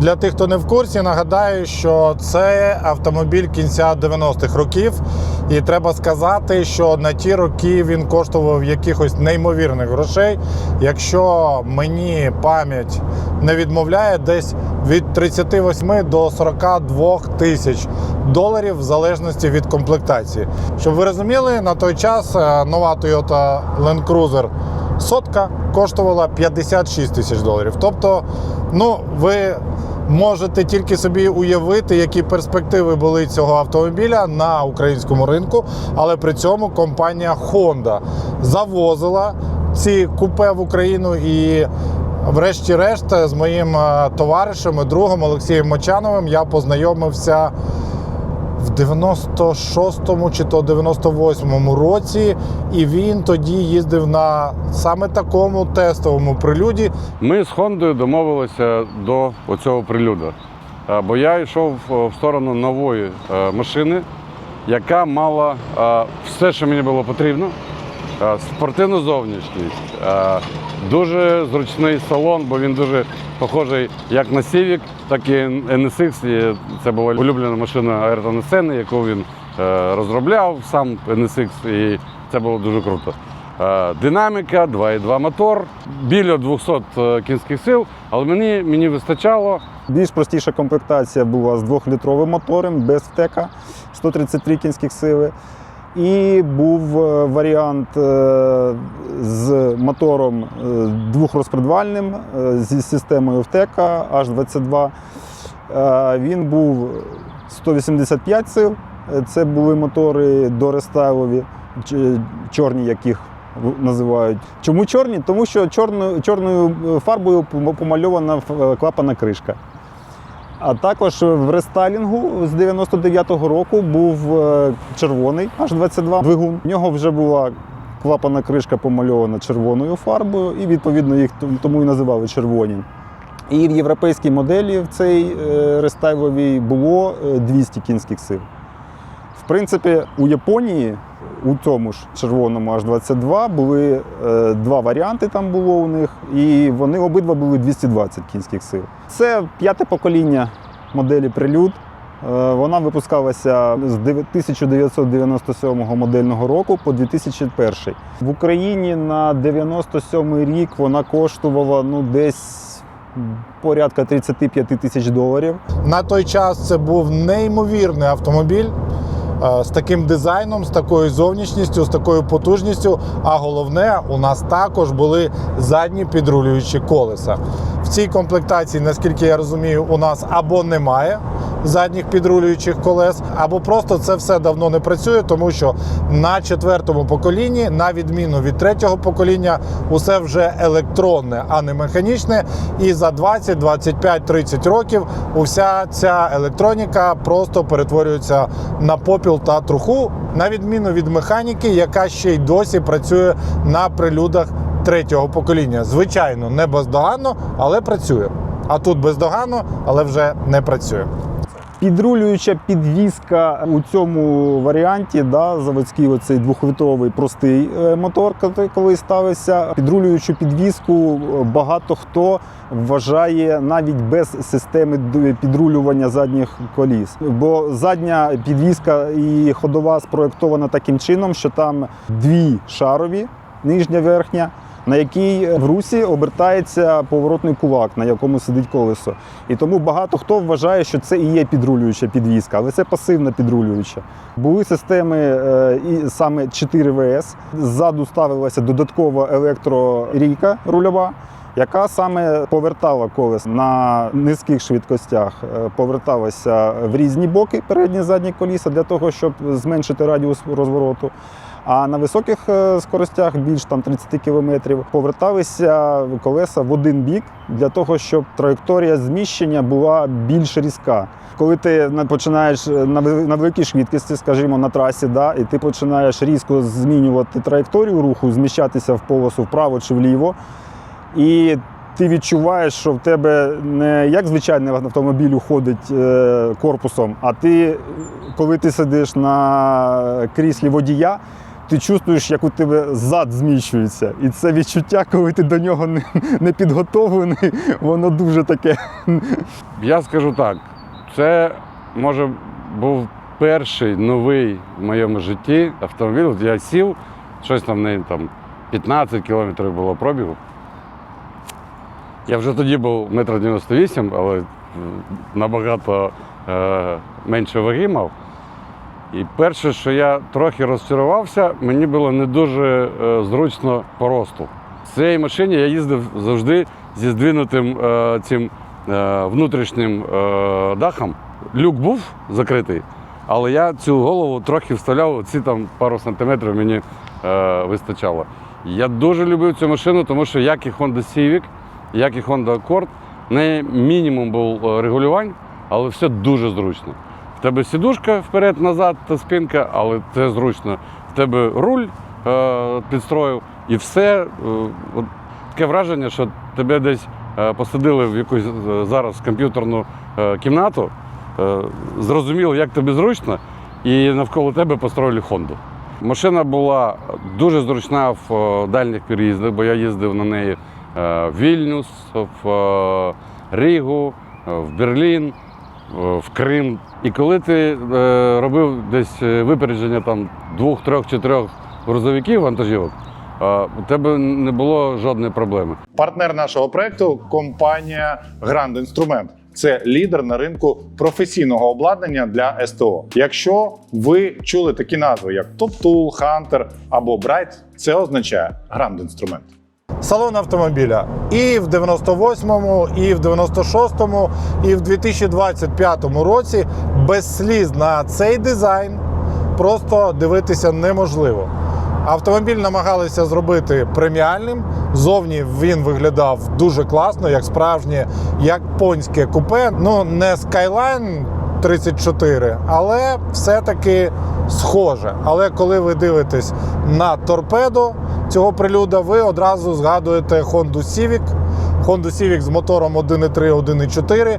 Для тих, хто не в курсі, нагадаю, що це автомобіль кінця 90-х років. І треба сказати, що на ті роки він коштував якихось неймовірних грошей. Якщо мені пам'ять не відмовляє, десь від 38 до 42 тисяч доларів в залежності від комплектації. Щоб ви розуміли, на той час е, нова Toyota Land Cruiser сотка коштувала 56 тисяч доларів. Тобто, ну ви можете тільки собі уявити, які перспективи були цього автомобіля на українському ринку, але при цьому компанія Honda завозила ці купе в Україну і. Врешті-решт, з моїм е, товаришем і другом Олексієм Мочановим я познайомився в 96-му чи то 98-му році, і він тоді їздив на саме такому тестовому прилюді. Ми з Хондою домовилися до оцього прилюду. Е, Бо я йшов е, в сторону нової е, машини, яка мала все, що мені було потрібно. Е, Спортивну зовнішність, е, дуже зручний салон, бо він дуже похожий як на Civic, так і NSX. Це була улюблена машина Айртона Сени, яку він е, розробляв сам NSX, і це було дуже круто. Динаміка, 2,2 мотор, біля 200 кінських сил, але мені, мені вистачало. Більш простіша комплектація була з 2-літровим мотором без втека, 133 кінських сили. І був е, варіант е, з мотором е, двохрозпредвальним зі системою втека H22. Е, Він був 185 сил. Це були мотори дорестайлові, чорні, яких в- називають. Чому чорні? Тому що чорною, чорною фарбою помальована клапана кришка. А також в рестайлінгу з 99-го року був е, червоний H22 двигун. В нього вже була клапана кришка помальована червоною фарбою, і відповідно їх тому і називали червоні. І в європейській моделі в цій е, рестайловій було е, 200 кінських сил. В принципі, у Японії у тому ж червоному H22 були е, два варіанти там було у них, і вони обидва були 220 кінських сил. Це п'яте покоління моделі Прилюд. Е, Вона випускалася з 1997 модельного року по 2001. В Україні на 97 рік вона коштувала ну, десь порядка 35 тисяч доларів. На той час це був неймовірний автомобіль. Е, З таким дизайном, з такою зовнішністю, з такою потужністю. А головне, у нас також були задні підрулюючі колеса. В цій комплектації, наскільки я розумію, у нас або немає задніх підрулюючих колес, або просто це все давно не працює, тому що на четвертому поколінні, на відміну від третього покоління, усе вже електронне, а не механічне. І за 20, 25, 30 років уся ця електроніка просто перетворюється на попіл та труху, на відміну від механіки, яка ще й досі працює на прилюдах третього покоління. Звичайно, не бездоганно, але працює. А тут бездоганно, але вже не працює. Підрулююча підвізка у цьому варіанті, да, заводський оцей двохлітровий простий е, мотор, коли- коли ставився. Підрулюючу підвізку е, багато хто вважає навіть без системи підрулювання задніх коліс. Бо задня підвізка і ходова спроєктована таким чином, що там дві шарові, нижня верхня. На якій в русі обертається поворотний кулак, на якому сидить колесо. І тому багато хто вважає, що це і є підрулююча підвізка, але це пасивна підрулююча. Були системи е, і саме 4 ВС. Ззаду ставилася додаткова електрорійка рульова. Яка саме повертала колес на низьких швидкостях, е, поверталася в різні боки, передні задні коліса для того, щоб зменшити радіус розвороту. А на високих е, скоростях, більш там 30 кілометрів, поверталися колеса в один бік для того, щоб траєкторія зміщення була більш різка. Коли ти на- починаєш е, на великій швидкості, скажімо, на трасі, да, і ти починаєш різко змінювати траєкторію руху, зміщатися в полосу вправо чи вліво, і ти відчуваєш, що в тебе не як звичайний автомобіль уходить е, корпусом, а ти, коли ти сидиш на кріслі водія, ти чувствуєш, як у тебе зад зміщується. І це відчуття, коли ти до нього не, не підготовлений, воно дуже таке. Я скажу так, це може був перший новий в моєму житті автомобіль. Я сів, щось там в неї там 15 кілометрів було пробігу. Я вже тоді був 1,98 м, але набагато е, менше ваги мав. І перше, що я трохи розчарувався, мені було не дуже е, зручно по росту. В цій машині я їздив завжди зі здвинутим е, цим е, внутрішнім е, дахом. Люк був закритий, але я цю голову трохи вставляв, ці там пару сантиметрів мені е, вистачало. Я дуже любив цю машину, тому що як і Honda Civic, як і Honda Accord, в неї мінімум був е, регулювань, але все дуже зручно. В тебе сідушка вперед-назад та спинка, але це зручно. В тебе руль е, підстроїв і все. Е, от таке враження, що тебе десь е, посадили в якусь е, зараз комп'ютерну е, кімнату, е, зрозуміло, як тобі зручно, і навколо тебе построїли Хонду. Машина була дуже зручна в е, дальніх переїздах, бо я їздив на неї в Вільнюс, в е, Рігу, е, в Берлін, е, в Крим. І коли ти е, робив десь е, випередження там двох, трьох, чотирьох грузовиків вантажівок, е, у тебе не було жодної проблеми. Партнер нашого проекту компанія Grand Instrument. Це лідер на ринку професійного обладнання для СТО. Якщо ви чули такі назви, як Top Tool, Hunter або Bright, це означає Grand Instrument. Салон автомобіля і в 98-му, і в 96-му, і в 2025 році без сліз на цей дизайн просто дивитися неможливо. Автомобіль намагалися зробити преміальним. Зовні він виглядав дуже класно, як справжнє японське купе. Ну, не Skyline 34, але все-таки схоже. Але коли ви дивитесь на торпедо цього прилюда, ви одразу згадуєте Honda Civic. Honda Civic з мотором 1.3, 1.4,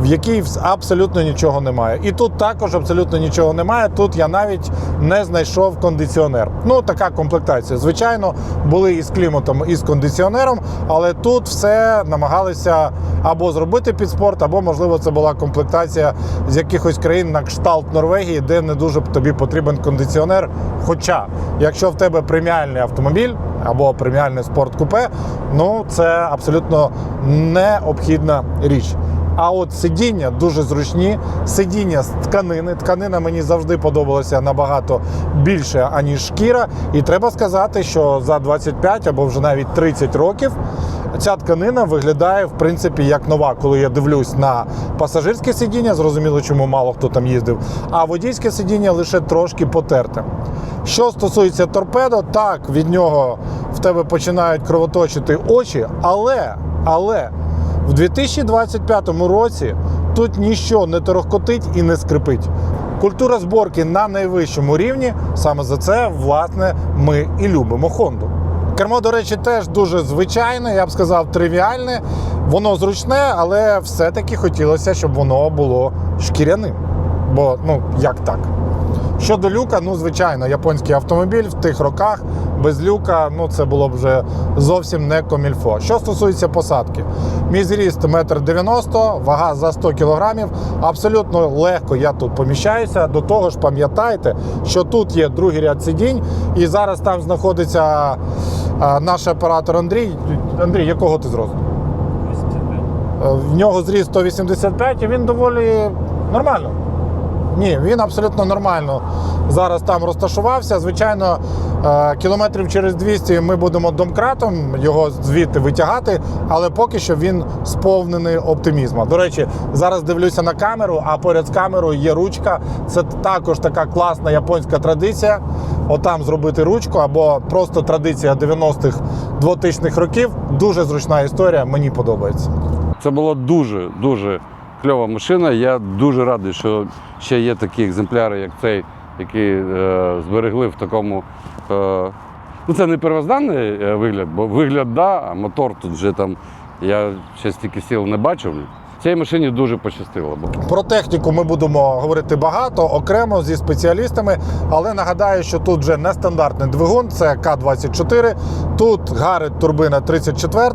в якій абсолютно нічого немає. І тут також абсолютно нічого немає. Тут я навіть не знайшов кондиціонер. Ну, така комплектація. Звичайно, були і з кліматом, і з кондиціонером, але тут все намагалися або зробити під спорт, або, можливо, це була комплектація з якихось країн на кшталт Норвегії, де не дуже тобі потрібен кондиціонер. Хоча, якщо в тебе преміальний автомобіль або преміальне спорткупе, ну це абсолютно необхідна річ. А от сидіння дуже зручні, сидіння з тканини. Тканина мені завжди подобалася набагато більше, аніж шкіра. І треба сказати, що за 25 або вже навіть 30 років ця тканина виглядає в принципі як нова, коли я дивлюсь на пасажирське сидіння, зрозуміло, чому мало хто там їздив, а водійське сидіння лише трошки потерте. Що стосується торпедо, так від нього в тебе починають кровоточити очі, але, але в 2025 році тут ніщо не торохкотить і не скрипить. Культура зборки на найвищому рівні. Саме за це, власне, ми і любимо Хонду. Кермо, до речі, теж дуже звичайне, я б сказав, тривіальне. Воно зручне, але все-таки хотілося, щоб воно було шкіряним. Бо, ну, як так? Щодо люка, ну звичайно, японський автомобіль в тих роках без люка, ну це було б вже зовсім не комільфо. Що стосується посадки, мій зріст 1,90 м, вага за 100 кг. Абсолютно легко я тут поміщаюся. До того ж, пам'ятайте, що тут є другий ряд сидінь, і зараз там знаходиться наш оператор Андрій. Андрій, якого ти? 85. Е, В нього зріст 185 і він доволі нормально. Ні, він абсолютно нормально зараз там розташувався. Звичайно, е, кілометрів через 200 ми будемо домкратом його звідти витягати, але поки що він сповнений оптимізму. До речі, зараз дивлюся на камеру, а поряд з камерою є ручка. Це також така класна японська традиція. Отам зробити ручку або просто традиція 90-х 2000-х років. Дуже зручна історія, мені подобається. Це була дуже дуже кльова машина. Я дуже радий, що ще є такі екземпляри, як цей, які е, зберегли в такому. Е, ну, це не первозданний е, вигляд, бо вигляд, да, а мотор тут вже там. Я ще стільки сіл не бачив. Цій машині дуже пощастило. Бо Про техніку ми будемо говорити багато окремо зі спеціалістами, але нагадаю, що тут вже нестандартний двигун, це К-24, тут Гарет турбина 34,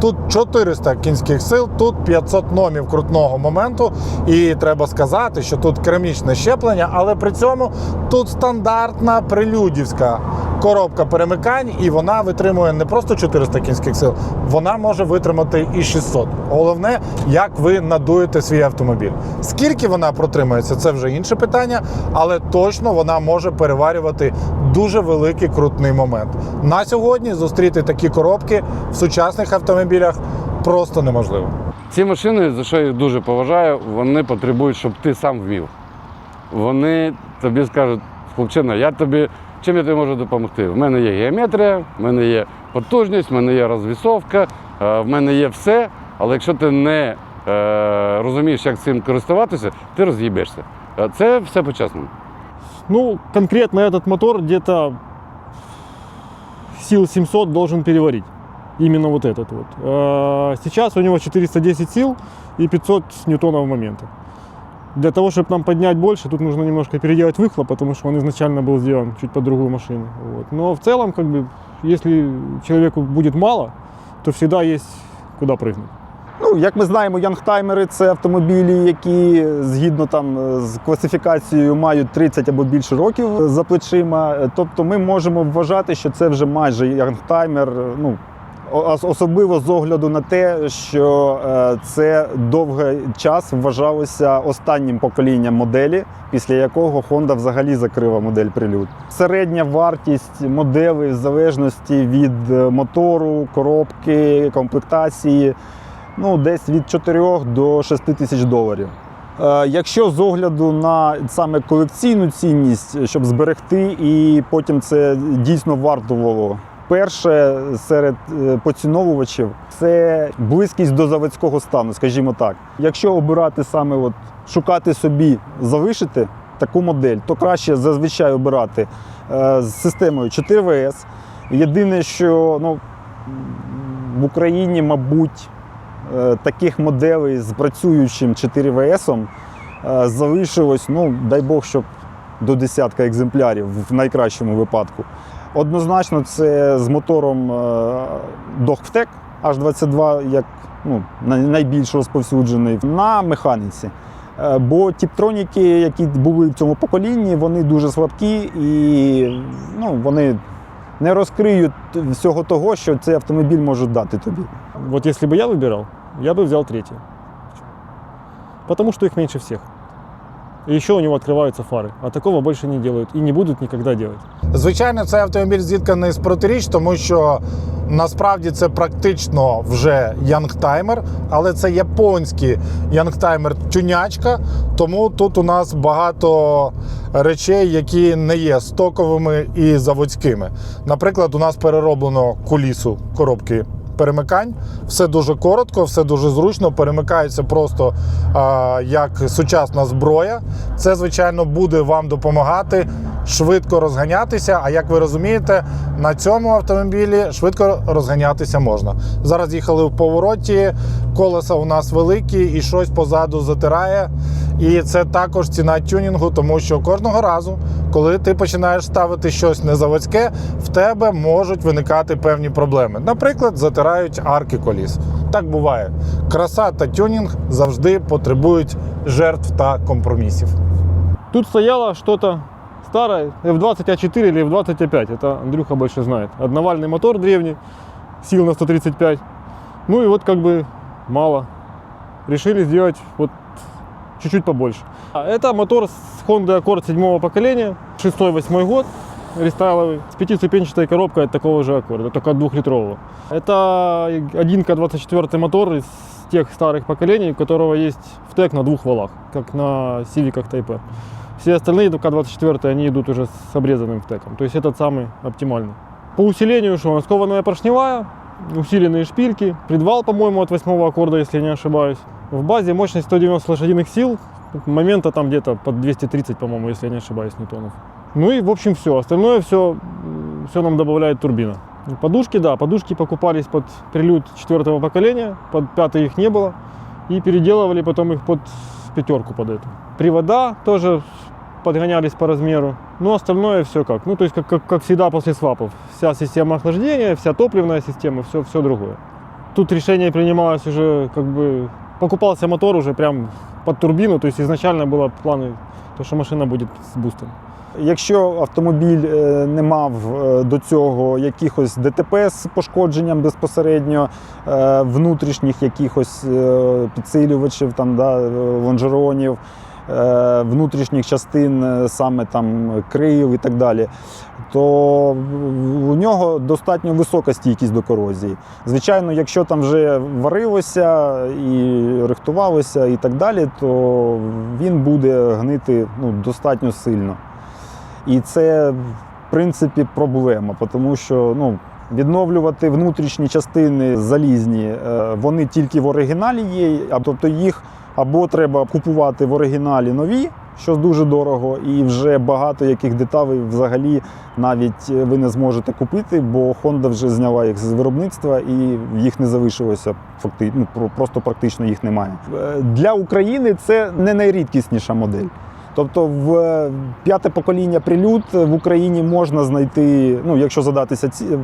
тут 400 кінських сил, тут 500 номів крутного моменту. І треба сказати, що тут керамічне щеплення, але при цьому тут стандартна прелюдівська коробка перемикань, і вона витримує не просто 400 кінських сил, вона може витримати і 600. Головне, як ви надуєте свій автомобіль. Скільки вона протримується, це вже інше питання, але точно вона може переварювати дуже великий крутний момент. На сьогодні зустріти такі коробки в сучасних автомобілях просто неможливо. ці машини, за що я їх дуже поважаю, вони потребують, щоб ти сам вмів. Вони тобі скажуть, хлопчина, я тобі. Чим я тобі можу допомогти? В мене є геометрія, в мене є потужність, в мене є розвісовка, е, в мене є все. Але якщо ти не е, розумієш, як цим користуватися, ти роз'їбешся. Е, Це все по-чесному. Ну, конкретно этот мотор где-то сил 700 должен переварить. Именно вот этот вот. Э, Сейчас у него 410 сил и 500 ньютонов момента. Для того, чтобы нам поднять больше, тут нужно немножко переделать выхлоп, потому что он изначально был сделан чуть под другую машину. Вот. Но в целом, как бы, если человеку будет мало, то всегда есть куда прыгнуть. Ну, як ми знаємо, янгтаймери це автомобілі, які згідно там е, з класифікацією мають 30 або більше років за плечима. Е, Тобто ми можемо вважати, що це вже майже янгтаймер. е, Ну, о- ос- особливо з огляду на те, що е, це довгий час вважалося останнім поколінням моделі, після якого Honda взагалі закрила модель прилюд. Середня вартість моделей в залежності від е, мотору, коробки, комплектації ну, десь від 4 до 6 тисяч доларів. Е, Якщо з огляду на саме колекційну цінність, щоб зберегти, і потім це дійсно вартувало. Перше серед е, поціновувачів це близькість до заводського стану, скажімо так. Якщо обирати саме, от, шукати собі, залишити таку модель, то краще зазвичай обирати е, з системою 4ВС. Єдине, що ну, в Україні, мабуть, е, таких моделей з працюючим 4ВС е, залишилось, ну, дай Бог, щоб до десятка екземплярів в найкращому випадку. Однозначно, це з мотором е, Dogtech H22, як ну, най- найбільш розповсюджений на механіці. Е, Бо тіптроніки, які були в цьому поколінні, вони дуже слабкі і ну, вони не розкриють всього того, що цей автомобіль може дати тобі. Вот если бы я выбирал, я бы взял третий. Потому что их меньше всех. И еще у него открываются фары. А такого больше не делают и не будут никогда делать. Звичайно, цей автомобіль зітканий з протиріч, тому що насправді це практично вже янгтаймер, але це японський янгтаймер тюнячка. Тому тут у нас багато речей, які не є стоковими і заводськими. Наприклад, у нас перероблено кулісу коробки. Перемикань, все дуже коротко, все дуже зручно. Перемикається просто а, як сучасна зброя. Це, звичайно, буде вам допомагати швидко розганятися. А як ви розумієте, на цьому автомобілі швидко розганятися можна. Зараз їхали в повороті, колеса у нас великі і щось позаду затирає. І це також ціна тюнінгу, тому що кожного разу, коли ти починаєш ставити щось незаводське, в тебе можуть виникати певні проблеми. Наприклад, затирають арки коліс. Так буває. Краса та тюнінг завжди потребують жертв та компромісів. Тут стояло что-то старое, F20А4 или F20А5. Это Андрюха больше знает. Одновальный мотор древний, сил на 135. Ну и вот как бы мало. Решили сделать вот чуть-чуть побольше. А Это мотор с Honda Accord седьмого поколения, 6-8 год, рестайловый, с пятиступенчатой коробкой от такого же аккорда, только двухлитрового. Это 1К24 мотор из тех старых поколений, у которого есть втек на двух валах, как на Civic Type R. Все остальные ну, К24 они идут уже с обрезанным втеком, то есть этот самый оптимальный. По усилению что? Скованная поршневая, усиленные шпильки, предвал, по-моему, от восьмого аккорда, если я не ошибаюсь. В базе мощность 190 лошадиных сил, момента там где-то под 230, по-моему, если я не ошибаюсь, ньютонов. Ну и, в общем, все. Остальное все, все нам добавляет турбина. Подушки, да, подушки покупались под прилюд четвертого поколения, под пятый их не было. и переделывали потом их под пятерку под эту. Привода тоже подгонялись по размеру. Ну, остальное все как. Ну, то есть, как, как, как всегда после свапов. Вся система охлаждения, вся топливная система, все, все другое. Тут решение принималось уже, как бы, покупался мотор уже прям под турбину, то есть изначально было планы, то, что машина будет с бустом. Якщо автомобіль е, не мав е, до цього якихось ДТП з пошкодженням безпосередньо е, внутрішніх якихось е, підсилювачів, там, да, е, лонжеронів, е, внутрішніх частин, е, саме там крил і так далі, то у нього достатньо висока стійкість до корозії. Звичайно, якщо там вже варилося і рихтувалося і так далі, то він буде гнити ну, достатньо сильно. І це, в принципі, проблема, тому що ну, відновлювати внутрішні частини залізні, е, вони тільки в оригіналі є, а тобто їх або треба купувати в оригіналі нові, що дуже дорого, і вже багато яких деталей взагалі навіть е, ви не зможете купити, бо Honda вже зняла їх з виробництва і їх не залишилося. Фактично, ну, просто практично їх немає. Е, Для України це не найрідкісніша модель. Тобто в е, п'яте покоління прилюд в Україні можна знайти, ну якщо задатися ці-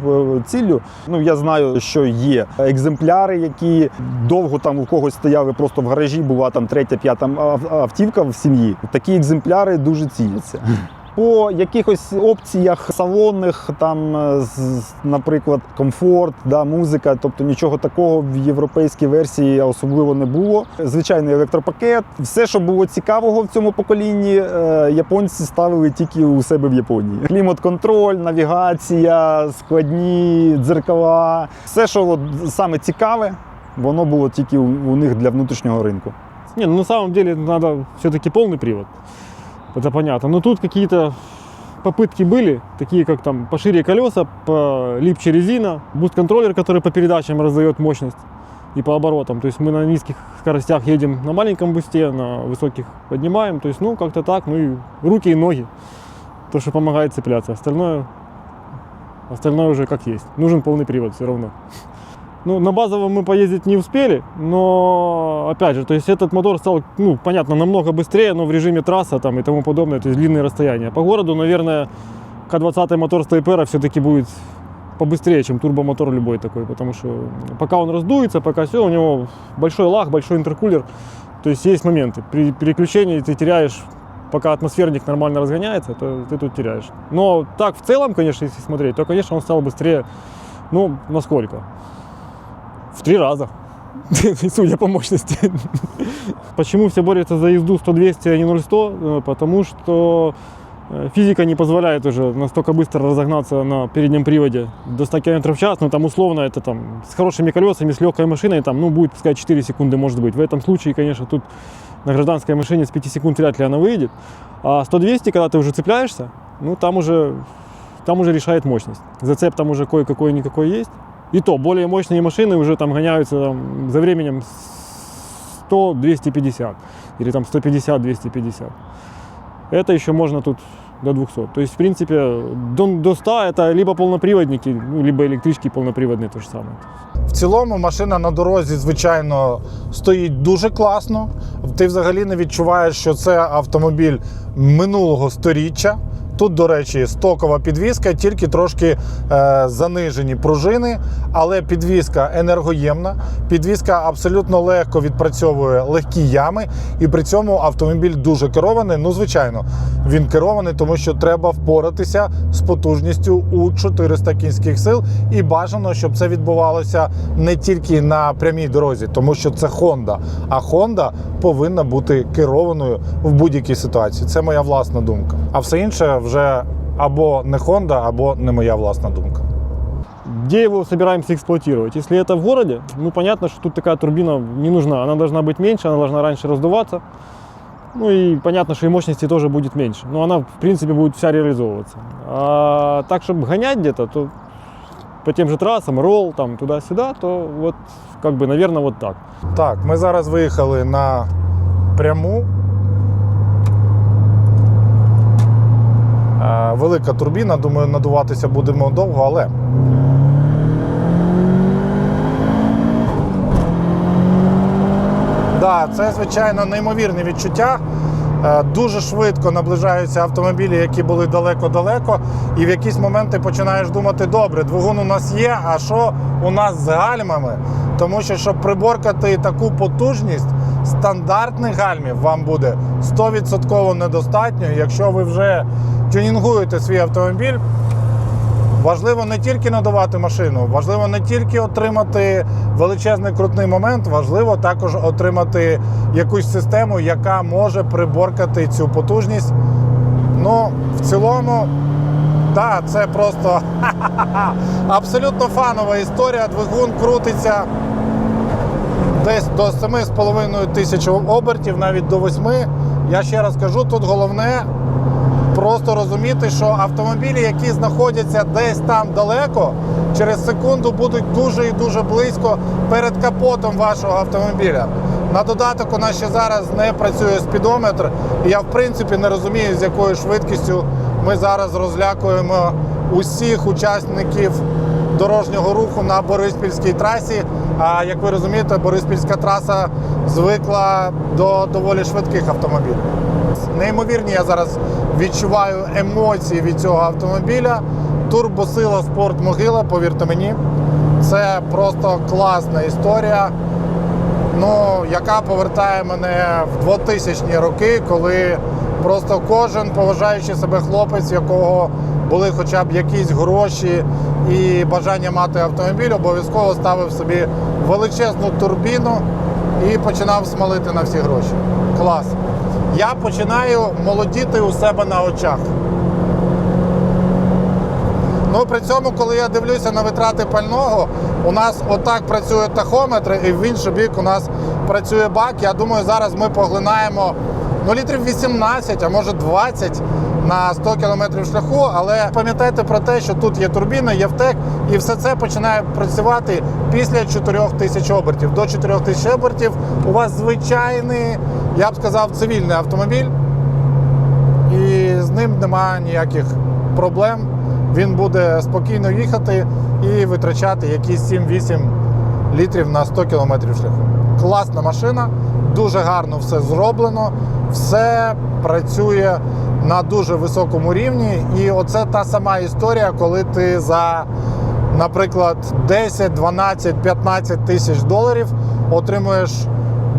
ціллю. Ну я знаю, що є екземпляри, які довго там у когось стояли просто в гаражі, була там третя, п'ята автівка в сім'ї. Такі екземпляри дуже ціняться. По якихось опціях салонних, там, е, наприклад, комфорт, да, музика, тобто нічого такого в європейській версії особливо не було. Звичайний електропакет, все, що було цікавого в цьому поколінні, е, японці ставили тільки у себе в Японії. Клімат-контроль, навігація, складні дзеркала, все, що саме цікаве, воно було тільки у, них для внутрішнього ринку. Не, ну на самом деле надо все-таки полный привод. Это понятно. Но тут какие-то попытки были, такие как там пошире колеса, полипче резина, буст-контроллер, который по передачам раздает мощность и по оборотам. То есть мы на низких скоростях едем на маленьком бусте, на высоких поднимаем. То есть, ну, как-то так, ну и руки и ноги. То, что помогает цепляться. Остальное, остальное уже как есть. Нужен полный привод все равно. Ну, на базовом мы поездить не успели, но, опять же, то есть этот мотор стал, ну, понятно, намного быстрее, но в режиме трасса там и тому подобное, то есть длинные расстояния. По городу, наверное, К20 мотор Стайпера все-таки будет побыстрее, чем турбомотор любой такой, потому что пока он раздуется, пока все, у него большой лаг, большой интеркулер, то есть есть моменты. При переключении ты теряешь, пока атмосферник нормально разгоняется, то ты тут теряешь. Но так в целом, конечно, если смотреть, то, конечно, он стал быстрее, ну, насколько? В три раза. Судя по мощности. Почему все борются за езду 100-200, а не 0-100? Э, Потому что э, физика не позволяет уже настолько быстро разогнаться на переднем приводе до 100 км в час. Ну, там условно это там с хорошими колесами, с легкой машиной, там, ну, будет, пускай 4 секунды может быть. В этом случае, конечно, тут на гражданской машине с 5 секунд вряд ли она выйдет. А 100-200, когда ты уже цепляешься, ну, там уже, там уже решает мощность. Зацеп там уже кое-какой-никакой есть. И то, более мощные машины уже там гоняются там, за временем 100-250 или там 150-250. Это еще можно тут до 200. То есть, в принципе, до, до 100 это либо полноприводники, ну, либо электрички полноприводные, то же самое. В цілому машина на дорозі, звичайно, стоїть дуже класно. Ти взагалі не відчуваєш, що це автомобіль минулого сторіччя. Тут, до речі, стокова підвізка, тільки трошки е, занижені пружини, але підвізка енергоємна. Підвізка абсолютно легко відпрацьовує легкі ями, і при цьому автомобіль дуже керований. Ну, звичайно, він керований, тому що треба впоратися з потужністю у 400 кінських сил. І бажано, щоб це відбувалося не тільки на прямій дорозі, тому що це Honda. А Honda повинна бути керованою в будь-якій ситуації. Це моя власна думка. А все інше вже або не Honda, або не моя власна думка. Где его собираемся эксплуатировать? Если это в городе, ну понятно, что тут такая турбина не нужна. Она должна быть меньше, она должна раньше раздуваться. Ну и понятно, что и мощности тоже будет меньше. Но она, в принципе, будет вся реализовываться. А так, чтобы гонять где-то, то по тем же трассам, ролл, там, туда-сюда, то вот, как бы, наверное, вот так. Так, ми зараз виїхали на пряму. Велика турбіна, думаю, надуватися будемо довго, але. Да, це звичайно неймовірне відчуття. Е, Дуже швидко наближаються автомобілі, які були далеко-далеко, і в якісь моменти починаєш думати, добре, двигун у нас є, а що у нас з гальмами? Тому що, щоб приборкати таку потужність, стандартних гальмів вам буде 100% недостатньо. Якщо ви вже тюнінгуєте свій автомобіль, Важливо не тільки надавати машину, важливо не тільки отримати величезний крутний момент, важливо також отримати якусь систему, яка може приборкати цю потужність. Ну, в цілому, так, це просто абсолютно фанова історія. Двигун крутиться десь до 7,5 тисяч обертів, навіть до 8. Я ще раз кажу, тут головне просто розуміти, що автомобілі, які знаходяться десь там далеко, через секунду будуть дуже і дуже близько перед капотом вашого автомобіля. На додаток у нас ще зараз не працює спідометр, і я в принципі не розумію, з якою швидкістю ми зараз розлякуємо усіх учасників дорожнього руху на Бориспільській трасі. А як ви розумієте, Бориспільська траса звикла до доволі швидких автомобілів. Неймовірні я зараз відчуваю емоції від цього автомобіля. Турбосила спорт могила, повірте мені. Це просто класна історія, ну, яка повертає мене в 2000-ні роки, коли просто кожен поважаючи себе хлопець, якого були хоча б якісь гроші і бажання мати автомобіль, обов'язково ставив собі величезну турбіну і починав смалити на всі гроші. Клас. Я починаю молодіти у себе на очах. Ну, при цьому, коли я дивлюся на витрати пального, у нас отак працює тахометр, і в інший бік у нас працює бак. Я думаю, зараз ми поглинаємо ну, літрів 18, а може 20 на 100 км шляху. Але пам'ятайте про те, що тут є турбіна, є втек, і все це починає працювати після 4000 обертів. До 4000 обертів у вас звичайний, я б сказав, цивільний автомобіль і з ним немає ніяких проблем. Він буде спокійно їхати і витрачати якісь 7-8 літрів на 100 км шляху. Класна машина, дуже гарно все зроблено, все працює на дуже високому рівні. І оце та сама історія, коли ти за, наприклад, 10, 12, 15 тисяч доларів отримуєш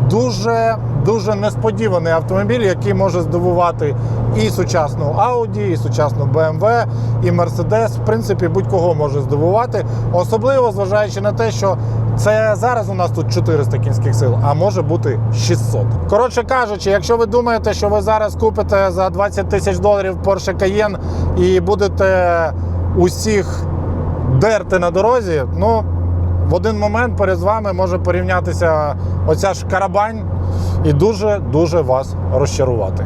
дуже дуже несподіваний автомобіль, який може здивувати і сучасну Audi, і сучасну BMW, і Mercedes. В принципі, будь-кого може здивувати. Особливо зважаючи на те, що це зараз у нас тут 400 кінських сил, а може бути 600. Коротше кажучи, якщо ви думаєте, що ви зараз купите за 20 тисяч доларів Porsche Cayenne і будете усіх дерти на дорозі, ну в один момент перед вами може порівнятися оця ж карабань і дуже-дуже вас розчарувати.